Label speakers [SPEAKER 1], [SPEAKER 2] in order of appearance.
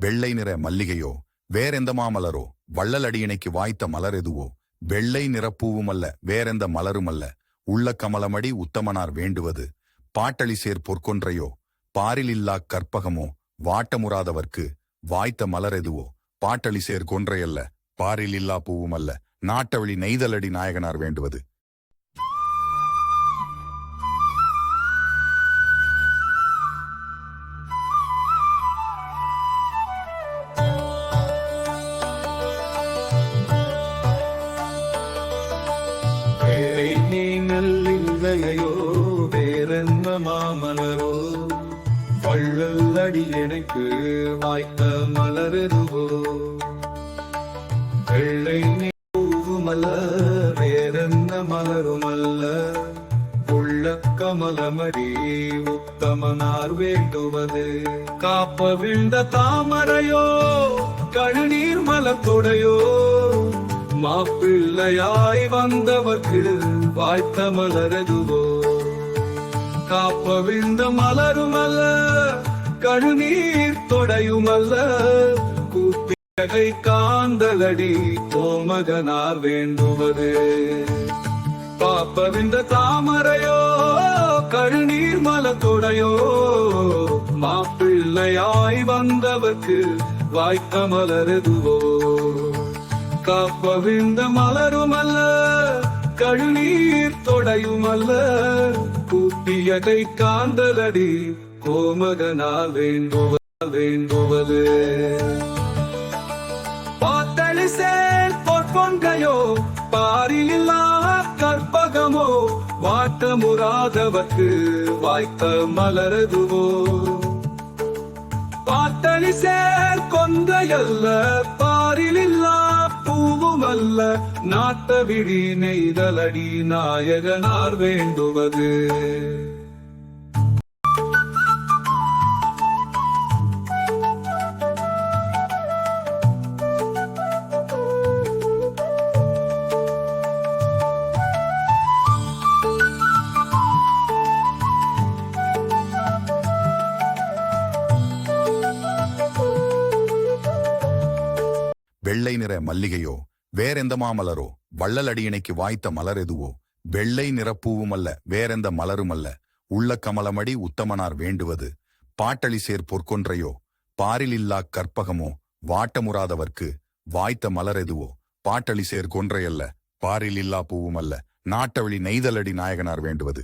[SPEAKER 1] வெள்ளை நிற மல்லிகையோ வேறெந்த மாமலரோ வள்ளலடியினைக்கு வாய்த்த மலர் எதுவோ வெள்ளை நிறப்பூவுமல்ல வேறெந்த மலருமல்ல உள்ள கமலமடி உத்தமனார் வேண்டுவது பாட்டளி சேர் பொற்கொன்றையோ பாரிலில்லா கற்பகமோ வாட்டமுறாதவர்க்கு வாய்த்த மலர் எதுவோ பாட்டளி சேர் கொன்றையல்ல பாரிலில்லா பூவுமல்ல நாட்டவழி நெய்தலடி நாயகனார் வேண்டுவது
[SPEAKER 2] நீங்கள் இல்லையோ வேறென்ன மாமலரோ? வள்ளல் அடி எனக்கு வாய்த்த மலரெதுவோ? வெள்ளை பூவுமல்ல வேறென்ன மலருமல்ல? உள்ள கமலமடி உத்தமனார் வேண்டுவது. காப்ப விழுந்த தாமரையோ கழுநீர் மலத்துடையோ? மாப்பிள்ளையாய் வந்தவர்க்கு வாய்த்த மலரதுவோ? காப்பவிழ்ந்த மலருமல்ல கழுநீர் தொடையுமல்ல கூப்பிகை காந்தலடி கோமகனார் வேண்டுவது. பாப்பவிந்த தாமரையோ கழுநீர் மலத்தொடையோ மாப்பிள்ளையாய் வந்தவர்க்கு வாய்த்த மலரதுவோ? காப்பவிந்த மலருமல்ல கழுநீர் தொடையுமல்ல கூப்பியதை காந்தலடி கோமகனால் வேண்டுவ வேண்டுவது. பாத்தளி சேர் பொற்பொங்கையோ பாரியில்லா கற்பகமோ வாட்டமுறாதவர்க்கு வாய்த்த மலரதுவோ. பாட்டளி சேர் கொன்றையல்ல வல்ல நாட்ட விழி நெய்தலடி நாயகனார் வேண்டுவது.
[SPEAKER 1] வெள்ளை நிற மல்லிகையோ வேறெந்த மாமலரோ? வள்ளலடியினைக்கு வாய்த்த மலர் எதுவோ? வெள்ளை நிறப்பூவுமல்ல வேறெந்த மலருமல்ல? உள்ள கமலமடி உத்தமனார் வேண்டுவது. பாட்டளி சேர் பொற்கொன்றையோ? பாரிலில்லா கற்பகமோ? வாட்டமுறாதவர்க்கு வாய்த்த மலர் எதுவோ? பாட்டளி சேர் கொன்றையல்ல பாரிலில்லா பூவுமல்ல. நாட்டவழி நெய்தலடி நாயகனார் வேண்டுவது.